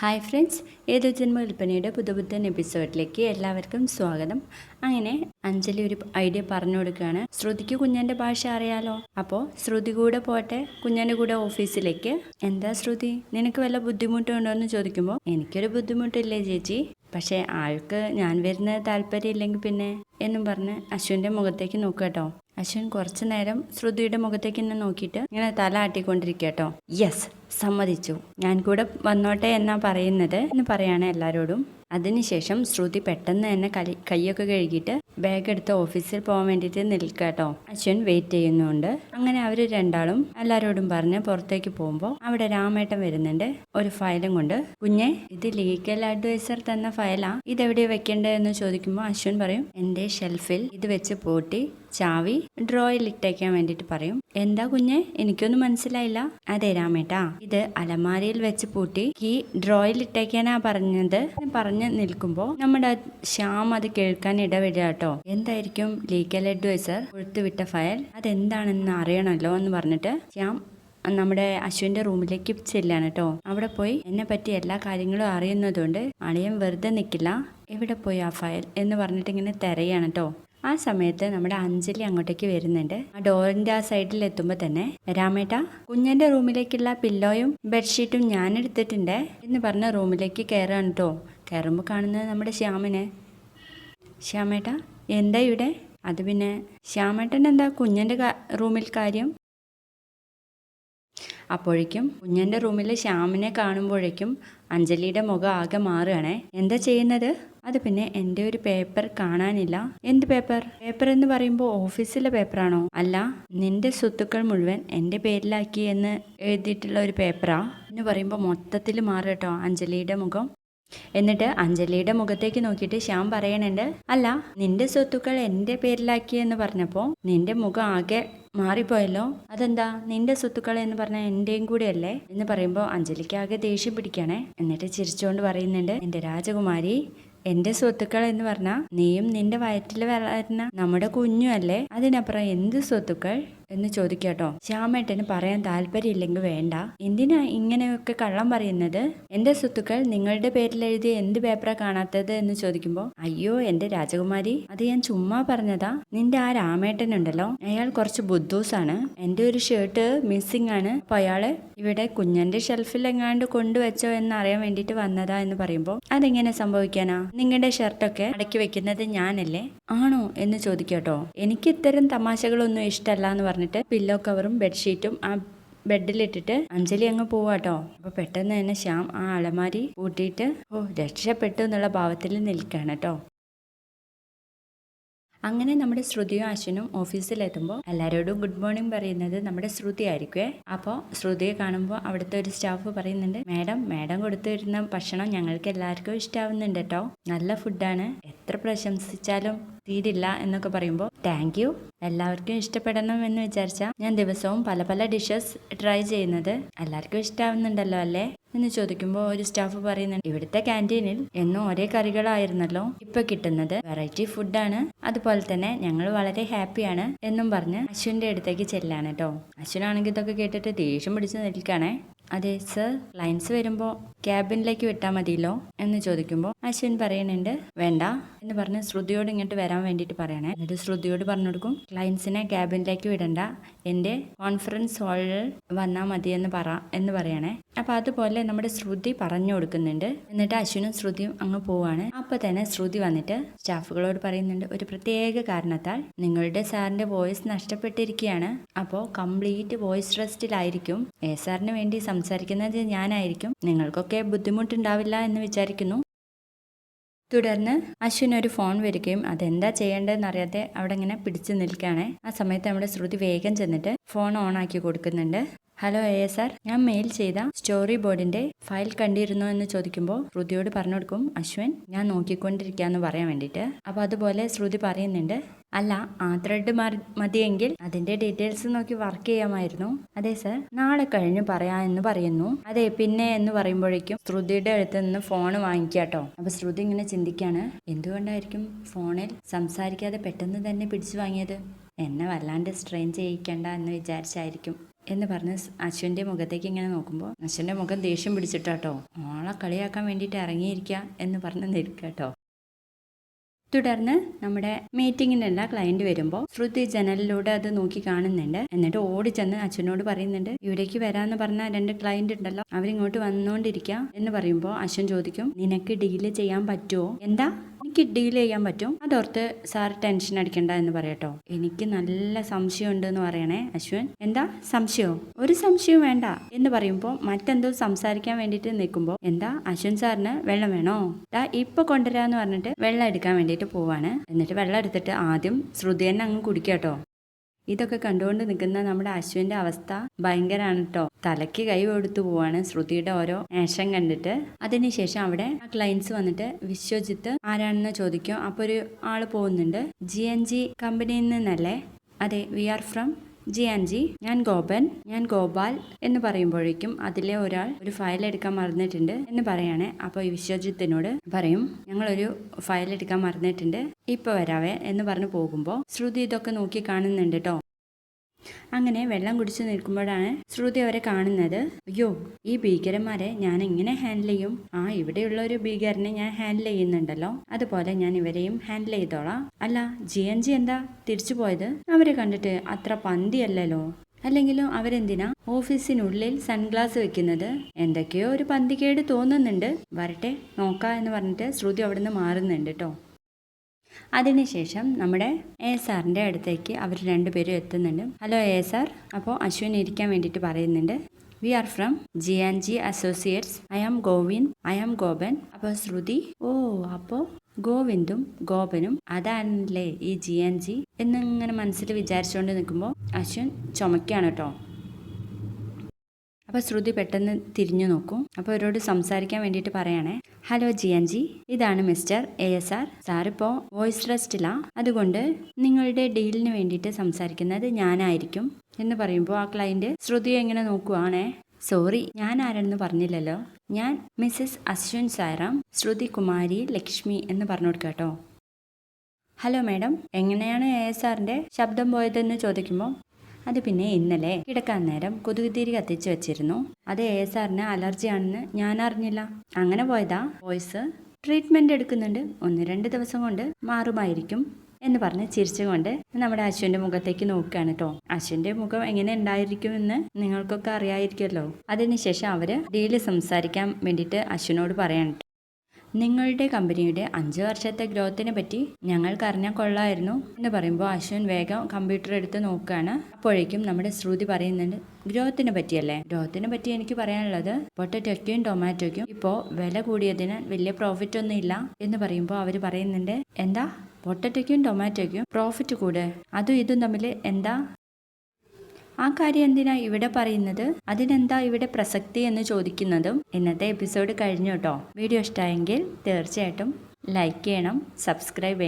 Hi friends ഏതോ ജന്മ വിൽപ്പനയുടെ പുതുപുത്തൻ എപ്പിസോഡിലേക്ക് എല്ലാവർക്കും സ്വാഗതം. അങ്ങനെ അഞ്ജലി ഒരു ഐഡിയ പറഞ്ഞു കൊടുക്കുകയാണ്. ശ്രുതിക്ക് കുഞ്ഞന്റെ ഭാഷ അറിയാലോ? അപ്പോൾ ശ്രുതി കൂടെ പോട്ടെ കുഞ്ഞന്റെ കൂടെ ഓഫീസിലേക്ക്. എന്താ ശ്രുതി നിനക്ക് വല്ല ബുദ്ധിമുട്ടുണ്ടോ എന്ന് ചോദിക്കുമ്പോൾ എനിക്കൊരു ബുദ്ധിമുട്ടില്ലേ ചേച്ചി? പക്ഷേ ആൾക്ക് ഞാൻ വരുന്നത് താല്പര്യമില്ലെങ്കിൽ പിന്നെ എന്നും പറഞ്ഞ് അശ്വിന്റെ മുഖത്തേക്ക് നോക്കുക കേട്ടോ. അശ്വിൻ കുറച്ചു നേരം ശ്രുതിയുടെ മുഖത്തേക്ക് തന്നെ നോക്കിയിട്ട് ഇങ്ങനെ തല ആട്ടിക്കൊണ്ടിരിക്കുക കേട്ടോ യെസ് സമ്മതിച്ചു. ഞാൻ കൂടെ വന്നോട്ടെ എന്നാ പറയുന്നത് എന്ന് പറയാണ് എല്ലാവരോടും അതിനുശേഷം ശ്രുതി പെട്ടെന്ന് തന്നെ കളി കൈയൊക്കെ കഴുകിയിട്ട് ബാഗ് എടുത്ത് ഓഫീസിൽ പോകാൻ വേണ്ടിയിട്ട് നിൽക്കുക കേട്ടോ അശ്വൻ വെയിറ്റ് ചെയ്യുന്നുണ്ട്. അങ്ങനെ അവർ രണ്ടാളും എല്ലാവരോടും പറഞ്ഞ് പുറത്തേക്ക് പോകുമ്പോൾ അവിടെ രാമേട്ടൻ വരുന്നുണ്ട്. ഒരു ഫയലും കൊണ്ട്. കുഞ്ഞെ ഇത് ലീഗൽ അഡ്വൈസർ തന്ന ഫയലാ. ഇതെവിടെ വെക്കേണ്ടത് എന്ന് ചോദിക്കുമ്പോൾ അശ്വൻ പറയും എന്റെ ഷെൽഫിൽ ഇത് വെച്ച് പൂട്ടി ചാവി ഡ്രോയിൽ ഇട്ടേക്കാൻ വേണ്ടിയിട്ട് പറയും. എന്താ കുഞ്ഞെ? എനിക്കൊന്നും മനസ്സിലായില്ല. അതെ രാമേട്ടാ. ഇത് അലമാരയിൽ വെച്ച് പൂട്ടി ഈ ഡ്രോയിൽ ഇട്ടേക്കാനാ പറഞ്ഞത്. എന്ന് പറഞ്ഞ് നിൽക്കുമ്പോൾ നമ്മുടെ ശ്യാം അത് കേൾക്കാൻ ഇടവരിക കേട്ടോ. എന്തായിരിക്കും ലീഗൽ അഡ്വൈസർ കൊടുത്തുവിട്ട ഫയൽ അതെന്താണെന്ന് അറിയണമല്ലോ എന്ന് പറഞ്ഞിട്ട് ശ്യാം നമ്മുടെ അശ്വിന്റെ റൂമിലേക്ക് ചെല്ലാണ് കേട്ടോ. അവിടെ പോയി എന്നെ പറ്റി എല്ലാ കാര്യങ്ങളും അറിയുന്നതുകൊണ്ട് അളിയൻ വെറുതെ നിൽക്കില്ല എവിടെ പോയി ആ ഫയൽ എന്ന് പറഞ്ഞിട്ട് ഇങ്ങനെ തിരയാണ് കേട്ടോ. ആ സമയത്ത് നമ്മുടെ അഞ്ജലി അങ്ങോട്ടേക്ക് വരുന്നുണ്ട്. ആ ഡോറിന്റെ ആ സൈഡിൽ എത്തുമ്പോൾ തന്നെ രാമേട്ട കുഞ്ഞന്റെ റൂമിലേക്കുള്ള പില്ലോയും ബെഡ്ഷീറ്റും ഞാൻ എടുത്തിട്ടുണ്ട് എന്ന് പറഞ്ഞ റൂമിലേക്ക് കയറാണ് കേട്ടോ. കയറുമ്പോൾ കാണുന്നത് നമ്മുടെ ശ്യാമിനെ. ശ്യാമേട്ട എന്താ ഇവിടെ? അത് പിന്നെ ശ്യാമേട്ടൻ എന്താ കുഞ്ഞന്റെ റൂമിൽ കാര്യം? അപ്പോഴേക്കും കുഞ്ഞന്റെ റൂമിൽ ശ്യാമിനെ കാണുമ്പോഴേക്കും അഞ്ജലിയുടെ മുഖം ആകെ മാറുകയാണേ. എന്താ ചെയ്യുന്നത്? അത് പിന്നെ എന്റെ ഒരു പേപ്പർ കാണാനില്ല. എന്ത് പേപ്പർ? പേപ്പർ എന്ന് പറയുമ്പോൾ ഓഫീസിലെ പേപ്പറാണോ? അല്ല നിന്റെ സ്വത്തുക്കൾ മുഴുവൻ എന്റെ പേരിലാക്കി എന്ന് എഴുതിയിട്ടുള്ള ഒരു പേപ്പറാ. എന്ന് പറയുമ്പോൾ മൊത്തത്തിൽ മാറും കേട്ടോ അഞ്ജലിയുടെ മുഖം. എന്നിട്ട് അഞ്ജലിയുടെ മുഖത്തേക്ക് നോക്കിയിട്ട് ശ്യാം പറയണുണ്ട് അല്ല നിന്റെ സ്വത്തുക്കൾ എന്റെ പേരിലാക്കി എന്ന് പറഞ്ഞപ്പോൾ നിന്റെ മുഖം ആകെ മാറിപ്പോയല്ലോ. അതെന്താ? നിന്റെ സ്വത്തുക്കൾ എന്ന് പറഞ്ഞാൽ കൂടെ അല്ലേ എന്ന് പറയുമ്പോൾ അഞ്ജലിക്ക് ആകെ ദേഷ്യം പിടിക്കണേ. എന്നിട്ട് ചിരിച്ചുകൊണ്ട് പറയുന്നുണ്ട് എന്റെ രാജകുമാരി എന്റെ സ്വത്തുക്കൾ എന്ന് പറഞ്ഞാ നീയും നിന്റെ വയറ്റിൽ വളരുന്ന നമ്മുടെ കുഞ്ഞുമല്ലേ അതിനപ്പുറം എന്ത് സ്വത്തുക്കൾ? എന്ന് ചോദിക്കട്ടോ ശ്യാമേട്ടന് പറയാൻ താല്പര്യമില്ലെങ്കിൽ വേണ്ട. എന്തിനാ ഇങ്ങനെയൊക്കെ കള്ളം പറയുന്നത്? എന്റെ സ്വത്തുക്കൾ നിങ്ങളുടെ പേരിൽ എഴുതിയ എന്ത് പേപ്പറാ കാണാത്തത് എന്ന് ചോദിക്കുമ്പോൾ അയ്യോ എന്റെ രാജകുമാരി അത് ഞാൻ ചുമ്മാ പറഞ്ഞതാ. നിന്റെ ആ രാമേട്ടൻ ഉണ്ടല്ലോ അയാൾ കുറച്ച് ബുദ്ധൂസാണ്. എന്റെ ഒരു ഷർട്ട് മിസ്സിംഗ് ആണ്. അപ്പൊ അയാൾ ഇവിടെ കുഞ്ഞന്റെ ഷെൽഫിൽ എങ്ങാണ്ട് കൊണ്ടുവച്ചോ എന്ന് അറിയാൻ വേണ്ടിട്ട് വന്നതാ എന്ന് പറയുമ്പോൾ അതെങ്ങനെ സംഭവിക്കാനാ? നിങ്ങളുടെ ഷർട്ടൊക്കെ അടക്കി വെക്കുന്നത് ഞാനല്ലേ? ആണോ? എന്ന് ചോദിക്കട്ടോ എനിക്ക് ഇത്തരം തമാശകളൊന്നും ഇഷ്ടമല്ല എന്ന് പറഞ്ഞിട്ട് പില്ലോ കവറും ബെഡ്ഷീറ്റും ആ ബെഡിലിട്ടിട്ട് അഞ്ജലി അങ്ങ് പോവാട്ടോ അപ്പൊ പെട്ടെന്ന് തന്നെ ശ്യാം ആ അലമാരി കൂട്ടിയിട്ട് ഓ രക്ഷപ്പെട്ടു എന്നുള്ള ഭാവത്തിൽ നിൽക്കുകയാണ് കേട്ടോ അങ്ങനെ നമ്മുടെ ശ്രുതിയും അശ്വനും ഓഫീസിലെത്തുമ്പോൾ എല്ലാവരോടും ഗുഡ് മോർണിംഗ് പറയുന്നത് നമ്മുടെ ശ്രുതി ആയിരിക്കുമേ അപ്പോൾ ശ്രുതിയെ കാണുമ്പോൾ അവിടുത്തെ ഒരു സ്റ്റാഫ് പറയുന്നുണ്ട് മാഡം മാഡം കൊടുത്തു വരുന്ന ഭക്ഷണം ഞങ്ങൾക്ക് എല്ലാവർക്കും ഇഷ്ടാവുന്നുണ്ട് കേട്ടോ നല്ല ഫുഡാണ് എത്ര പ്രശംസിച്ചാലും തീരില്ല എന്നൊക്കെ പറയുമ്പോൾ താങ്ക് യു എല്ലാവർക്കും ഇഷ്ടപ്പെടണം എന്ന് വിചാരിച്ചാൽ ഞാൻ ദിവസവും പല പല ഡിഷസ് ട്രൈ ചെയ്യുന്നത്. എല്ലാവർക്കും ഇഷ്ടാവുന്നുണ്ടല്ലോ അല്ലേ? എന്ന് ചോദിക്കുമ്പോൾ ഒരു സ്റ്റാഫ് പറയുന്നുണ്ട് ഇവിടുത്തെ ക്യാന്റീനിൽ എന്നും ഒരേ കറികളായിരുന്നല്ലോ. ഇപ്പൊ കിട്ടുന്നത് വെറൈറ്റി ഫുഡാണ് അതുപോലെ തന്നെ ഞങ്ങൾ വളരെ ഹാപ്പിയാണ് എന്നും പറഞ്ഞ് അശ്വിന്റെ അടുത്തേക്ക് ചെല്ലാണ് കേട്ടോ അശ്വിനാണെങ്കിൽ ഇതൊക്കെ കേട്ടിട്ട് ദേഷ്യം പിടിച്ച് നിൽക്കുകയാണേ അതെ സർ ക്ലയൻസ് വരുമ്പോൾ ക്യാബിനിലേക്ക് വിട്ടാൽ മതിയല്ലോ എന്ന് ചോദിക്കുമ്പോൾ അശ്വിൻ പറയുന്നുണ്ട് വേണ്ട എന്ന് പറഞ്ഞ് ശ്രുതിയോട് ഇങ്ങോട്ട് വരാൻ വേണ്ടിയിട്ട് പറയണേ. എന്നിട്ട് ശ്രുതിയോട് പറഞ്ഞു കൊടുക്കും ക്ലയൻസിനെ ക്യാബിനിലേക്ക് വിടണ്ട. എന്റെ കോൺഫറൻസ് ഹാളിൽ വന്നാൽ മതി എന്ന് പറ എന്ന് പറയണേ. അപ്പൊ അതുപോലെ നമ്മുടെ ശ്രുതി പറഞ്ഞു കൊടുക്കുന്നുണ്ട്. എന്നിട്ട് അശ്വിനും ശ്രുതിയും അങ്ങ് പോവാണ്. അപ്പോൾ തന്നെ ശ്രുതി വന്നിട്ട് സ്റ്റാഫുകളോട് പറയുന്നുണ്ട് ഒരു പ്രത്യേക കാരണത്താൽ നിങ്ങളുടെ സാറിന്റെ വോയിസ് നഷ്ടപ്പെട്ടിരിക്കുകയാണ്. അപ്പോൾ കംപ്ലീറ്റ് വോയിസ് റെസ്റ്റിലായിരിക്കും. എ സാറിന് വേണ്ടി സംസാരിക്കുന്നത് ഞാനായിരിക്കും. നിങ്ങൾക്കൊക്കെ ബുദ്ധിമുട്ടുണ്ടാവില്ല എന്ന് വിചാരിക്കുന്നു. തുടർന്ന് അശ്വിൻ ഒരു ഫോൺ വരികയും അതെന്താ ചെയ്യേണ്ടതെന്ന് അറിയാതെ അവിടെ ഇങ്ങനെ പിടിച്ചു നിൽക്കുകയാണ്. ആ സമയത്ത് നമ്മുടെ ശ്രുതി വേഗം ചെന്നിട്ട് ഫോൺ ഓൺ ആക്കി കൊടുക്കുന്നുണ്ട്. ഹലോ എ എസ് ആർ ഞാൻ മെയിൽ ചെയ്ത സ്റ്റോറി ബോർഡിന്റെ ഫയൽ കണ്ടിരുന്നു എന്ന് ചോദിക്കുമ്പോൾ ശ്രുതിയോട് പറഞ്ഞു കൊടുക്കും അശ്വിൻ ഞാൻ നോക്കിക്കൊണ്ടിരിക്കാന്ന് പറയാൻ വേണ്ടിയിട്ട്. അപ്പൊ അതുപോലെ ശ്രുതി പറയുന്നുണ്ട് അല്ല ആ ത്രെഡ് മതിയെങ്കിൽ അതിന്റെ ഡീറ്റെയിൽസ് നോക്കി വർക്ക് ചെയ്യാമായിരുന്നു. അതെ സർ നാളെ കഴിഞ്ഞ് പറയാ എന്ന് പറയുന്നു. അതെ പിന്നെ എന്ന് പറയുമ്പോഴേക്കും ശ്രുതിയുടെ അടുത്ത് നിന്ന് ഫോൺ വാങ്ങിക്കാട്ടോ അപ്പൊ ശ്രുതി ഇങ്ങനെ ചിന്തിക്കാണ് എന്തുകൊണ്ടായിരിക്കും ഫോണിൽ സംസാരിക്കാതെ പെട്ടെന്ന് തന്നെ പിടിച്ചു വാങ്ങിയത്? എന്നെ വല്ലാണ്ട് സ്ട്രെയിൻ ചെയ്യിക്കണ്ട എന്ന് വിചാരിച്ചായിരിക്കും. എന്ന് പറഞ്ഞ് അശ്വിന്റെ മുഖത്തേക്ക് ഇങ്ങനെ നോക്കുമ്പോൾ അശ്വന്റെ മുഖം ദേഷ്യം പിടിച്ചിട്ടാട്ടോ. മോളെ കളിയാക്കാൻ വേണ്ടിയിട്ട് ഇറങ്ങിയിരിക്കുക എന്ന് പറഞ്ഞ് നിൽക്കാട്ടോ. തുടർന്ന് നമ്മുടെ മീറ്റിങ്ങിനുള്ള ക്ലയന്റ് വരുമ്പോൾ ശ്രുതി ജനലിലൂടെ അത് നോക്കി കാണുന്നുണ്ട്. എന്നിട്ട് ഓടി ചെന്ന് അച്ഛനോട് പറയുന്നുണ്ട് ഇവിടേക്ക് വരാന്ന് പറഞ്ഞ രണ്ട് ക്ലയന്റ് ഉണ്ടല്ലോ. അവരിങ്ങോട്ട് വന്നുകൊണ്ടിരിക്കുക എന്ന് പറയുമ്പോൾ അശ്വൻ ചോദിക്കും നിനക്ക് ഡീൽ ചെയ്യാൻ പറ്റുമോ എന്താ? എനിക്ക് ഡീൽ ചെയ്യാൻ പറ്റും. അതോർത്ത് സാർ ടെൻഷൻ അടിക്കണ്ട എന്ന് പറയട്ടോ എനിക്ക് നല്ല സംശയം ഉണ്ട് എന്ന് പറയണേ അശ്വൻ. എന്താ? സംശയമോ ഒരു സംശയവും വേണ്ട എന്ന് പറയുമ്പോൾ മറ്റെന്തോ സംസാരിക്കാൻ വേണ്ടിയിട്ട് നിൽക്കുമ്പോൾ എന്താ? അശ്വൻ സാറിന് വെള്ളം വേണോ? ദാ ഇപ്പൊ കൊണ്ടുവരാന്ന് പറഞ്ഞിട്ട് വെള്ളം എടുക്കാൻ വേണ്ടിയിട്ട് പോവാണ്. എന്നിട്ട് വെള്ളം എടുത്തിട്ട് ആദ്യം ശ്രുതി തന്നെ അങ്ങ് കുടിക്കാട്ടോ ഇതൊക്കെ കണ്ടുകൊണ്ട് നിൽക്കുന്ന നമ്മുടെ അശ്വിന്റെ അവസ്ഥ ഭയങ്കരമാണ് കേട്ടോ തലയ്ക്ക് കൈ കൊടുത്തു പോവാണ് ശ്രുതിയുടെ ഓരോ ആക്ഷൻ കണ്ടിട്ട്. അതിനുശേഷം അവിടെ ആ ക്ലയൻസ് വന്നിട്ട് വിശ്വജിത്ത് ആരാണെന്ന് ചോദിക്കും. അപ്പോൾ ഒരു ആൾ പോകുന്നുണ്ട്. ജി എൻ ജി കമ്പനിയിൽ നിന്നല്ലേ? അതെ we are from G and G ഞാൻ ഗോപൻ ഞാൻ ഗോപാൽ എന്ന് പറയുമ്പോഴേക്കും അതിലെ ഒരാൾ ഒരു ഫയൽ എടുക്കാൻ മറന്നിട്ടുണ്ട് എന്ന് പറയാണ്. അപ്പോൾ ഈ വിശ്വജിത്തിനോട് പറയും ഞങ്ങളൊരു ഫയൽ എടുക്കാൻ മറന്നിട്ടുണ്ട്. ഇപ്പോൾ വരാവേ എന്ന് പറഞ്ഞു പോകുമ്പോൾ ശ്രുതി ഇതൊക്കെ നോക്കി കാണുന്നുണ്ട് കേട്ടോ അങ്ങനെ വെള്ളം കുടിച്ച് നിൽക്കുമ്പോഴാണ് ശ്രുതി അവരെ കാണുന്നത്. അയ്യോ ഈ ഭീകരന്മാരെ ഞാൻ എങ്ങനെ ഹാൻഡിൽ ചെയ്യും? ആ ഇവിടെയുള്ള ഒരു ഭീകരനെ ഞാൻ ഹാൻഡിൽ ചെയ്യുന്നുണ്ടല്ലോ. അതുപോലെ ഞാൻ ഇവരെയും ഹാൻഡിൽ ചെയ്തോളാം. അല്ല ജി എൻ ജി എന്താ തിരിച്ചു പോയത്? അവരെ കണ്ടിട്ട് അത്ര പന്തിയല്ലല്ലോ. അല്ലെങ്കിലും അവരെന്തിനാ ഓഫീസിനുള്ളിൽ സൺഗ്ലാസ് വെക്കുന്നത്? എന്തൊക്കെയോ ഒരു പന്തികേട് തോന്നുന്നുണ്ട്. വരട്ടെ നോക്കാം എന്ന് പറഞ്ഞിട്ട് ശ്രുതി അവിടുന്ന് മാറുന്നുണ്ട് കേട്ടോ അതിനുശേഷം നമ്മുടെ എ സാറിന്റെ അടുത്തേക്ക് അവർ രണ്ടുപേരും എത്തുന്നുണ്ട്. Hello A sir. അപ്പോൾ അശ്വിൻ ഇരിക്കാൻ വേണ്ടിയിട്ട് പറയുന്നുണ്ട്. We are from G and G associates I am Govind I am Gopan അപ്പോൾ ശ്രുതി ഓ അപ്പോൾ ഗോവിന്ദും ഗോപനും അതാണല്ലേ ഈ ജി ആൻഡ് ജി എന്നിങ്ങനെ മനസ്സിൽ വിചാരിച്ചുകൊണ്ട് നിൽക്കുമ്പോൾ അശ്വിൻ ചുമക്കാണ് കേട്ടോ. അപ്പോൾ ശ്രുതി പെട്ടെന്ന് തിരിഞ്ഞു നോക്കും. അപ്പോൾ അവരോട് സംസാരിക്കാൻ വേണ്ടിയിട്ട് പറയണേ ഹലോ ജി ജി ഇതാണ് മിസ്റ്റർ എ എസ് ആർ സാറിപ്പോൾ വോയിസ് റെസ്റ്റിലാ അതുകൊണ്ട് നിങ്ങളുടെ ഡീലിന് വേണ്ടിയിട്ട് സംസാരിക്കുന്നത് ഞാനായിരിക്കും. എന്ന് പറയുമ്പോൾ ആ ക്ലയന്റ് ശ്രുതി എങ്ങനെ നോക്കുവാണേ? സോറി ഞാൻ ആരാണെന്ന് പറഞ്ഞില്ലല്ലോ. ഞാൻ മിസ്സസ് അശ്വിൻ സാറാം ശ്രുതി കുമാരി ലക്ഷ്മി എന്ന് പറഞ്ഞു കൊടുക്കാം കേട്ടോ. ഹലോ മാഡം എങ്ങനെയാണ് എ എസ് ആറിന്റെ ശബ്ദം പോയതെന്ന് ചോദിക്കുമ്പോൾ അത് പിന്നെ ഇന്നലെ കിടക്കാൻ നേരം കൊതുകുതിരി കത്തിച്ച് വെച്ചിരുന്നു. അത് എ എസ് ആറിന് അലർജി ആണെന്ന് ഞാൻ അറിഞ്ഞില്ല. അങ്ങനെ പോയതാ. വോയിസ് ട്രീറ്റ്മെന്റ് എടുക്കുന്നുണ്ട്. ഒന്ന് രണ്ട് ദിവസം കൊണ്ട് മാറുമായിരിക്കും എന്ന് പറഞ്ഞ് ചിരിച്ചുകൊണ്ട് നമ്മുടെ അശ്വിന്റെ മുഖത്തേക്ക് നോക്കുകയാണ് കേട്ടോ അശ്വിന്റെ മുഖം എങ്ങനെ ഉണ്ടായിരിക്കുമെന്ന് നിങ്ങൾക്കൊക്കെ അറിയായിരിക്കുമല്ലോ. അതിനുശേഷം അവർ ഡീൽ സംസാരിക്കാൻ വേണ്ടിയിട്ട് അശ്വിനോട് പറയാണ് നിങ്ങളുടെ കമ്പനിയുടെ അഞ്ച് വർഷത്തെ ഗ്രോത്തിനെ പറ്റി ഞങ്ങൾക്ക് അറിഞ്ഞാൽ കൊള്ളായിരുന്നു എന്ന് പറയുമ്പോൾ അശ്വിൻ വേഗം കമ്പ്യൂട്ടർ എടുത്ത് നോക്കുകയാണ്. അപ്പോഴേക്കും നമ്മുടെ ശ്രുതി പറയുന്നുണ്ട് ഗ്രോത്തിനെ പറ്റിയല്ലേ? ഗ്രോത്തിനെ പറ്റി എനിക്ക് പറയാനുള്ളത് പൊട്ടറ്റോയ്ക്കും ടൊമാറ്റോയ്ക്കും ഇപ്പോൾ വില കൂടിയതിന് വലിയ പ്രോഫിറ്റ് ഒന്നും ഇല്ല എന്ന് പറയുമ്പോൾ അവർ പറയുന്നുണ്ട് എന്താ? പൊട്ടറ്റോയ്ക്കും ടൊമാറ്റോയ്ക്കും പ്രോഫിറ്റ് കൂടെ? അതും ഇതും തമ്മിൽ എന്താ ആ കാര്യം എന്തിനാ ഇവിടെ പറയുന്നത്? അതിനെന്താ ഇവിടെ പ്രസക്തി എന്ന് ചോദിക്കുന്നതും ഇന്നത്തെ എപ്പിസോഡ് കഴിഞ്ഞു കേട്ടോ. വീഡിയോ ഇഷ്ടമായെങ്കിൽ തീർച്ചയായിട്ടും ലൈക്ക് ചെയ്യണം സബ്സ്ക്രൈബ്